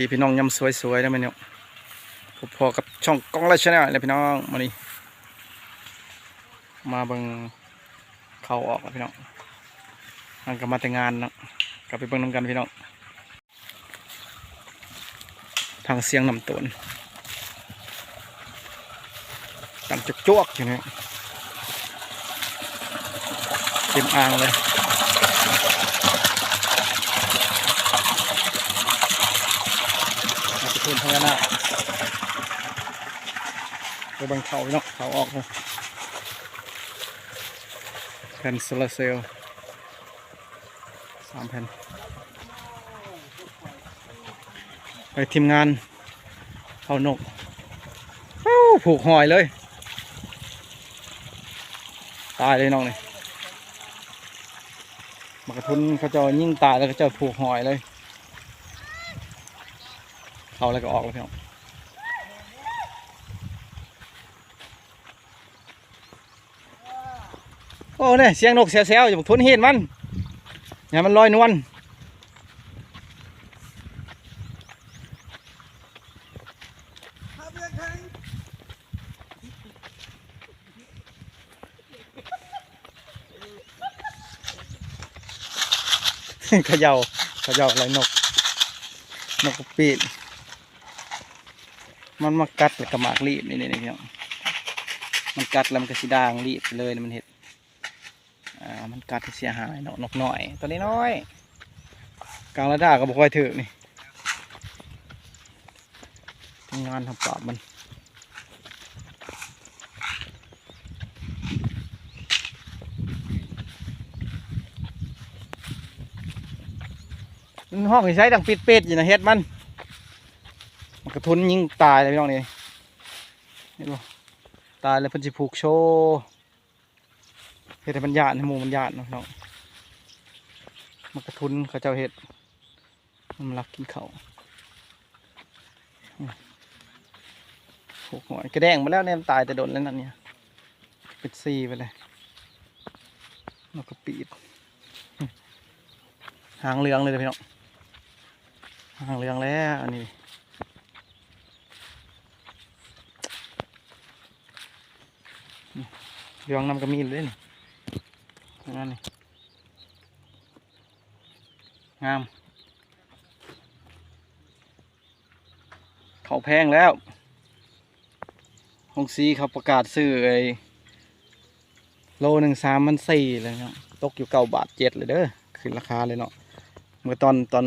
ดีพี่น้องยำสวยๆนะมันเนี่ยพอๆกับช่องกล้องไลชแนลเลยพี่น้องมานี่มาเบิ่งเขาออกพี่น้องมันก็มาแต่งงานนะกลับไปเบิ่งน้ำกันพี่น้องทางเสียงนำตนตังจุดจวกอยู่เนี่ยเต็มอ่างเลย มา เป็นพญานาคไปบังเขาเนาะเขาออกเลยแผ่นโซลาเซลล์สามแผ่น ไปทีมงานเขานกผูกหอยเลย ตายเลยน้องนี่มากระทุนเขาจะยิ่งตายแล้วก็จะผูกหอยเลย เข้าแล้วก็ออกแล้วพี่น้องโอ้เนี่ยเสียงนกเสียวๆอย่าบอกทนเห็นมันอย่ามันลอยนวลเขย่าเขย่าอะไรนก นกปีด มันมากัดแล้วก็หมากรีบนี่นี่นี่พี่น้องมันกัดแล้วมันก็สีด่างรีบเลยมันเห็ดอ่ามันกัดให้เสียหายเนาะนกน้อยตัวนี้น้อยกลางระดาก็บอกค่อยถือนี่ทำงานทำปราบมันมันห้องใช้ดังปิดเป็ดอยู่นะเฮ็ดมัน ระทุนยิ่งตายเลยพี่น้องนี่เห็นบ่ตายแล้วเพิ่นสิผูกโชว์เฮ็ดให้มันยานให้หมูมันหยานเนาะพี่น้องมันกระทุนเขาเจ้าเฮ็ดมันรักกินเขาผูกหอยกระแดงมาแล้วเนี่ยมันตายแต่โดนแล้วนั่นเนี่ยเป็นซีไปเลยนกกระปีดหางเหลืองเลยพี่น้องหางเหลืองแล้วอันนี้ เรื่องนำกระมีนเลยนี่นั่นนี่งาม เขาแพงแล้วฮงซีเขาประกาศซื้อไอ้โลหนึ่งสามมันสี่เลยเนาะตกอยู่เก้าบาทเจ็ดเลยเด้อขึ้นราคาเลยเนาะเมื่อตอนตอน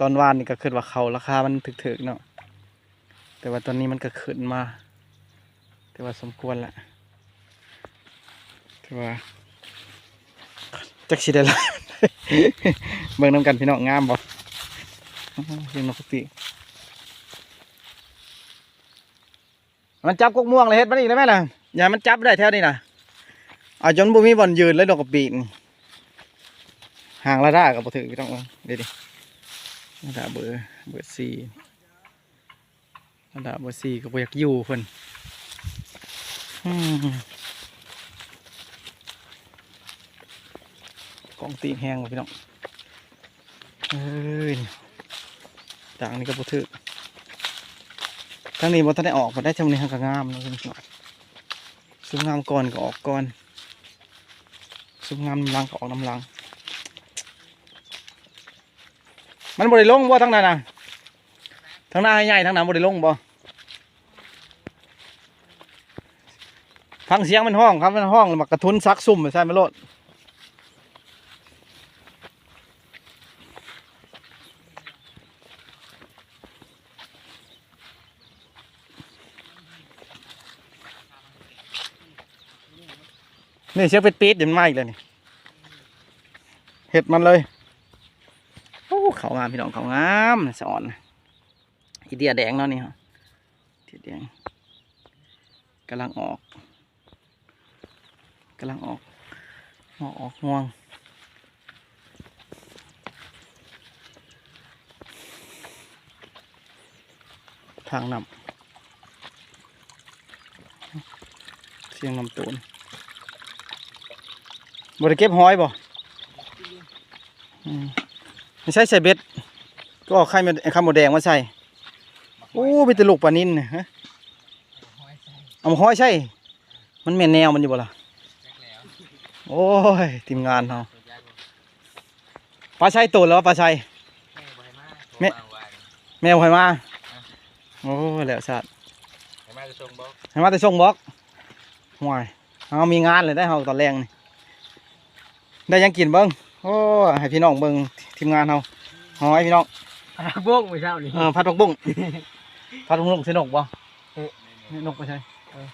ตอนวานนี่ก็ขึ้นว่าเขาราคามันถึกๆเนาะแต่ว่าตอนนี้มันก็ขึ้นมา แต่ว่าสมควรละ ว่าจักสิได้ละเบิ่งน้ำกันพี่น้องงามบ่อ้าวเลี้ยงนกปีมันจับกกม่วงเลยเฮ็ดมันอีกได้ไหมล่ะอย่ามันจับได้แถวนี้นะอาจนบ่มีบอนยืนเลยนกกระปีนห่างระด้ากับบ่ถึงพี่น้องเดี๋ยวดิระดาเบอร์เบอร์สี่ระดาเบอร์สี่ก็บอยากอยู่เพิ่นอืม กองตีนแห้งพี่น้องเอ้ยต่างนี่ก็บ่ถือทั้งนี้บ่ทันได้ออกบ่ได้ทำนี้ทางก็งามนาะพี่น้องซุ่มงามก่อนก็ออกก่อนซุ่มงามลังก็ออกน้ำลัง มันบ่ได้ลงบ่ทั้งนั้นนะทั้งหน้าใหญ่ทั้งนั้นบ่ได้ลงบ่ฟังเสียงมันห้องครับมันห้องมันกระทุนซักซุ่มไปใส่มโลด นี่เชือกเป็ดปีดเดี๋ยวมันมาอีกแล้วนี่เห็ดมันเลยโอ้เขางามพี่น้องเขางามสอนอีเดียแดงเนาะนี่ฮะเดียแดงกำลังออกกำลังออกออกออกง่วงทางนำเสียงนำตูน บริเก็บหอยบ่อืมไม่ใช่ใส่เบ็ด ก็เอาไข่มดไอ้ข้าวหมดแดงมาใส่ โอ้มีแต่ลูกปลานินเนี่ยฮะเอามาห้อยใช่ มันแม่นแนวมันอยู่บ่ล่ะ โอ้ย ทีมงานเนาะปลาชัยโตแล้วปลาชัยแม่แมวหอยมา โอ้ยแล้วสัตว์ให้มาจะชงบ่ให้มาแต่ส่งบล็อกห่วยเอามีงานเลยได้เฮาตอนแรงนี่ ได้หยังกินเบิ้งโอ้ยให้พี่น้องเบิ้งทีมงานเฮาหอยพี่น้องรักบุ้งไม่เช้านี่เออพัดผักบุ้งพัดผักบุ้งสนกบ่เอ๊ะนกไปใช่เออ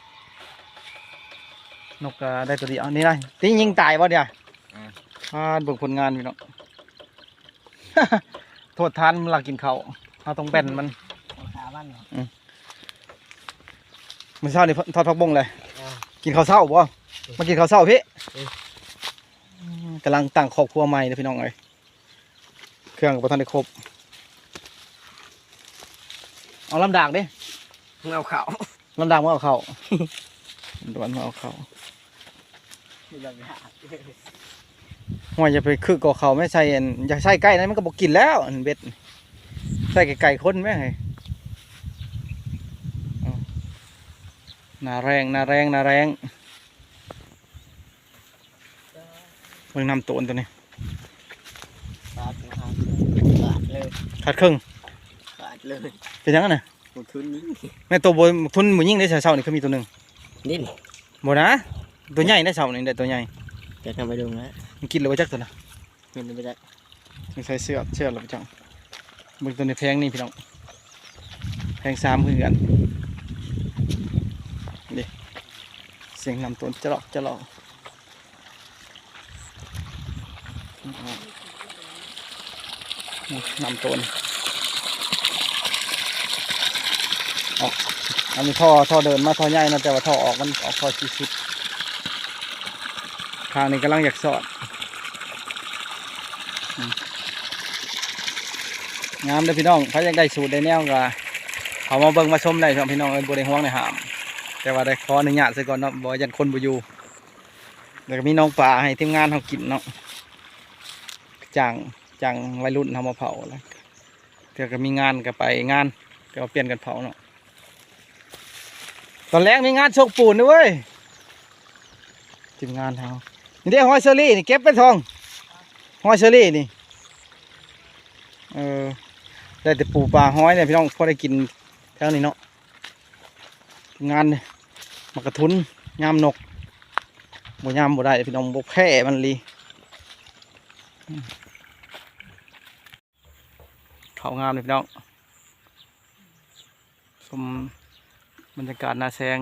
นกก็ได้ตัวเดียวนี่ได้ตียิงตายบ่เดี๋ยวพาดเบิ่งผลงานพี่น้องโทษทานมันหลักกินข้าวเอาตรงแป้นมันขาบ้านเหรอมื้อเช้านี่ทอดผักบุ้งเลยอ่ากินข้าวเช้าบ่มากินข้าวเช้าพี่เอ๊ะ กำลังตั้งครอบครัวใหม่เลยพี่น้องเอ้ยเครื่องกับทันได้ครบเอาลำดากดิเงาเขาลำดากมาเอาเข้าด่วนมาเอาเข้าไม่ยอมยากห่วยจะไปคือก่อเขาไม่ใช่อันอยากใส่ใกล้นั้นมันก็บอกกินแล้วอันเบ็ดใส่ไก่ๆคนไหมเฮ้ยเอาหนาแรงหนาแรงหนาแรง เบิ่งนำตัวตัวนี้ขาดนะครับขาดเลยขาดครึ่งขาดเลยเป็นยังไงน่ะหมดทุนนี้แม่ตัวบทุนหมูยิ่งได้เสาๆนี่เขามีตัวหนึ่งดิ้นบ่นะตัวใหญ่ได้เสานี่ได้ตัวใหญ่จะทำไปดูนะมันกินหรือว่าจักตัวน่ะเป็นไปได้มันใส่เสื้อเสื้อหรือจังเบิ่งตัวนี้แพงนี่พี่น้องแพงสามคือกันนี่เสียงนำตัวจะหลอกจะหลอก นำตัวนออกอันนี้ท่อท่อเดินมาท่อใหญ่นะแต่ว่าท่อออกมันออกท่อสี่สิบทางนี้กำลังอยากสอดงามเลยพี่น้องเขาอยากได้สูตรได้แนวก็เขามาเบิ่งมาชมได้ช่องพี่น้องเอ้ยบ่ได้ห่วงในหาม แต่ว่าได้ขออนุญาตซะก่อนเนาะบ่ยันคนบ่อยู่แล้วก็มีน้องป่าให้ทีมงานเขากินเนาะ จ้างจ้างวัยรุ่นทำมาเผาแล้วเดี๋ยวก็มีงานก็ไปงานก็เปลี่ยนกันเผาเนาะตอนแรกมีงานโชกปูนด้วยทีมงานเขานี่เด้หอยเชอรี่นี่เก็บเป็นทองหอยเชอรี่นี่เออได้แต่ปูปลาห้อยเนี่ยพี่น้องพอได้กินแถวนี้เนาะงานเนี่ยมากระทุนยามนกบ่ยามบ่ได้พี่น้องบ่แพ้มันลี เขางามเลยพี่น้องชมบรรยากาศนาแซง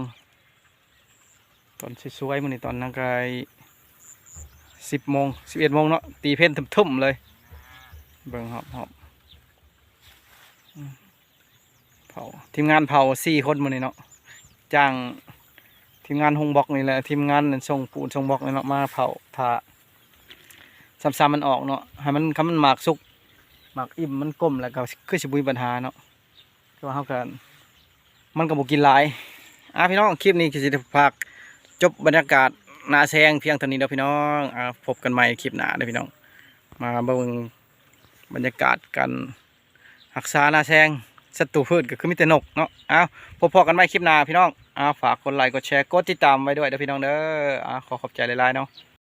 ตอนสวยๆมันนี่ตอนนั่งกายสิบโมงสิบเอ็ดโมงเนาะตีเพ่นทุ่มๆเลย เบิ่งหอบหอบเผาทีมงานเผาสี่คนมานี่เนาะจ้างทีมงานหงบอกนี่แหละทีมงานส่งปูนส่งบอกนี่เนาะมาเผาผ่าซ้ำๆมันออกเนาะให้มันคำมันหมากสุก หมากอิ่มมันกลมแล้วก็คือสิบุยปัญหาเนาะก็เฮากันมันก็บกินหลายอะพี่น้องคลิปนี้คือสิได้ฝากจบบรรยากาศนาแซงเพียงเท่านี้เด้อพี่น้องอ่าพบกันใหม่คลิปหน้าเด้อพี่น้อง มาเบิ่งบรรยากาศการรักษานาแซงศัตรูพืชก็คือมีแต่นกเนาะอ้าวพบพอกันใหม่คลิปหน้าพี่น้องอ้าวฝากกดไลค์กดแชร์กดติดตามไว้ด้วยเด้อพี่น้องเด้ออ้าวขอขอบใจหลายๆเนาะ